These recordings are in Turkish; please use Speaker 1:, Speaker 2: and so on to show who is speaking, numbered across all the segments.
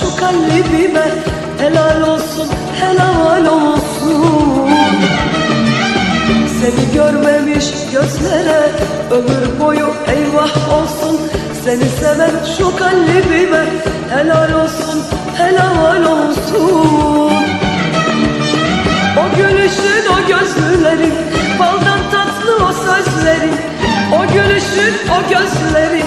Speaker 1: şu kalbime Helal olsun, helal olsun. Seni görmemiş gözlere Ömür boyu eyvah olsun. Seni seven şu kalbime Helal olsun, helal olsun. O gülüşün, o gözlerin Baldan tatlı o sözlerin. O gülüşün, o gözlerin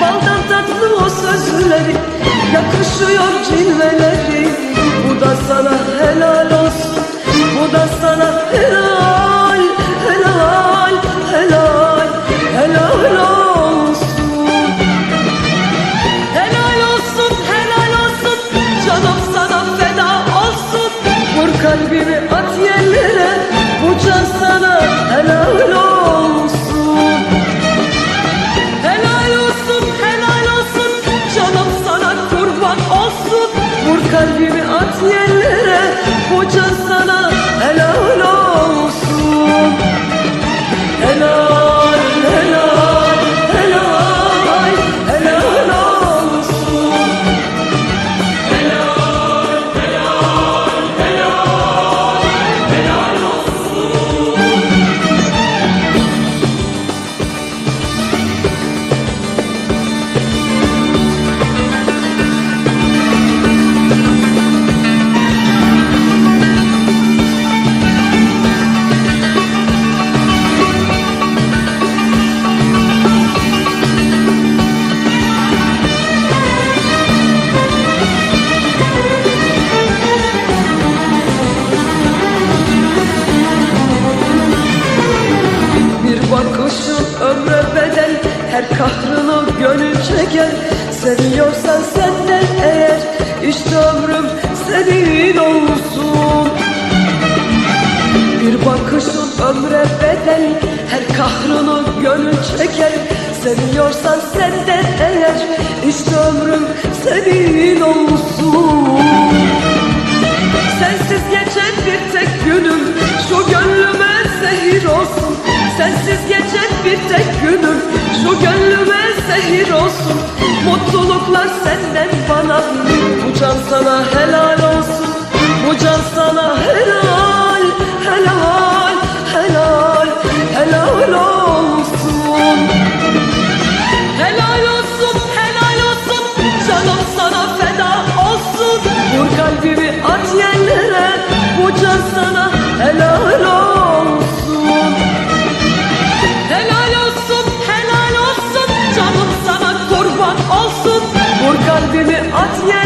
Speaker 1: Baldan tatlı o sözlerin Yakışıyor cilveleri. Bu da sana helal olsun. Bu da sana helal Helal, helal, helal olsun. Helal olsun, helal olsun. Canım sana feda olsun. Vur kalbimi at yerlere. Bu can sana helal olsun Bu can sana ömre bedel Her kahrını gönül çeker Seviyorsan senden eğer işte ömrüm senin olsun. Bir bakışın ömre bedel Her kahrını gönül çeker Seviyorsan senden eğer işte ömrüm Sensiz geçen bir tek günüm. Şu gönlüme zehir olsun. Mutluluklar senden bana. Bu can sana helal olsun. Bu can sana helal Helal, helal, helal olsun. Helal olsun, helal olsun. Canım sana feda olsun. Vur kalbimi at yerlere. Bu can sana kalbimi at yer